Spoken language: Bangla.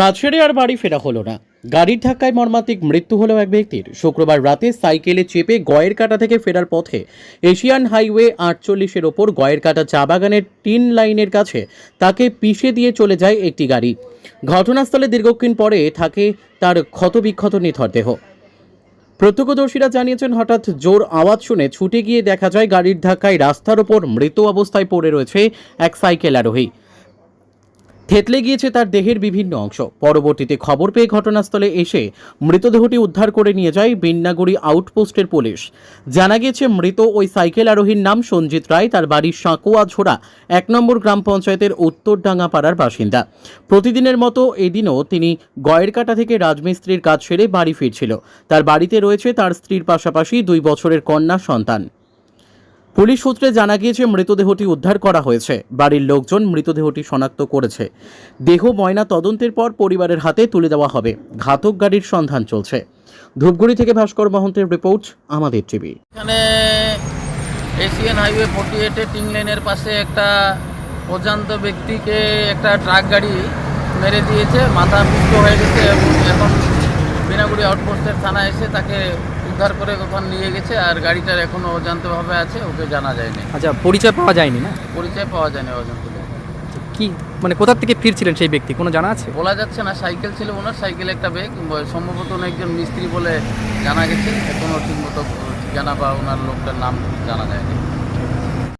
কাজ সেরে আর বাড়ি ফেরা হলো না। গাড়ির ধাক্কায় মর্মান্তিক মৃত্যু হলো এক ব্যক্তির। শুক্রবার রাতে সাইকেলে চেপে গয়ের কাটা থেকে ফেরার পথে এশিয়ান হাইওয়ে আটচল্লিশের ওপর গয়ের কাটা চা বাগানের তিন লাইনের কাছে তাকে পিষে দিয়ে চলে যায় একটি গাড়ি। ঘটনাস্থলে দীর্ঘক্ষণ পরে থাকে তার ক্ষতবিক্ষত নিথর দেহ। প্রত্যক্ষদর্শীরা জানিয়েছেন, হঠাৎ জোর আওয়াজ শুনে ছুটে গিয়ে দেখা যায়, গাড়ির ধাক্কায় রাস্তার ওপর মৃত অবস্থায় পড়ে রয়েছে এক সাইকেল আরোহী। থেতলে গিয়েছে তার দেহের বিভিন্ন অংশ। পরবর্তীতে খবর পেয়ে ঘটনাস্থলে এসে মৃতদেহটি উদ্ধার করে নিয়ে যায় বিন্নাগুড়ি আউটপোস্টের পুলিশ। জানা গিয়েছে, মৃত ওই সাইকেল আরোহীর নাম সঞ্জিত রায়। তার বাড়ির সাঁকোয়া ঝোড়া এক নম্বর গ্রাম পঞ্চায়েতের উত্তরডাঙ্গা পাড়ার বাসিন্দা। প্রতিদিনের মতো এদিনও তিনি গয়েরকাটা থেকে রাজমিস্ত্রির কাজ সেরে বাড়ি ফিরছিল। তার বাড়িতে রয়েছে তার স্ত্রীর পাশাপাশি দুই বছরের কন্যা সন্তান। পুলিশ সূত্রে জানা গিয়েছে, মৃতদেহটি উদ্ধার করা হয়েছে। বাড়ির লোকজন মৃতদেহটি শনাক্ত করেছে। দেহ, ময়না তদন্তের পর পরিবারের হাতে তুলে দেওয়া হবে। ঘাতক গাড়ির সন্ধান চলছে। ধূপগুড়ি থেকে ভাস্কর মহন্তের রিপোর্ট, আমাদের টিভি। এখানে এশিয়ান হাইওয়ে ফোর্টি এইটে টিং লেনের পাশে একটা অজান্ত ব্যক্তিকে একটা ট্রাক গাড়ি মেরে দিয়েছে, মাথা পিষ্ট হয়ে গেছে এবং এখন বিনাগুড়ি আউটপোস্টের থানা এসে তাকে উদ্ধার করে ওখানে নিয়ে গেছে আর গাড়িটার এখনও অজান্তভাবে আছে ওকে জানা যায়নি। আচ্ছা পরিচয় পাওয়া যায়নি না? পরিচয় পাওয়া যায়নি অজান্ত। কি মানে কোথা থেকে ফিরছিলেন সেই ব্যক্তি কোনো জানা আছে? বলা যাচ্ছে না সাইকেল ছিল ওনার সাইকেলে একটা ব্যাগ সম্ভবত উনি একজন মিস্ত্রি বলে জানা গেছে এখনও ঠিকমতো ঠিকানা বা ওনার লোকটার নাম জানা যায়নি।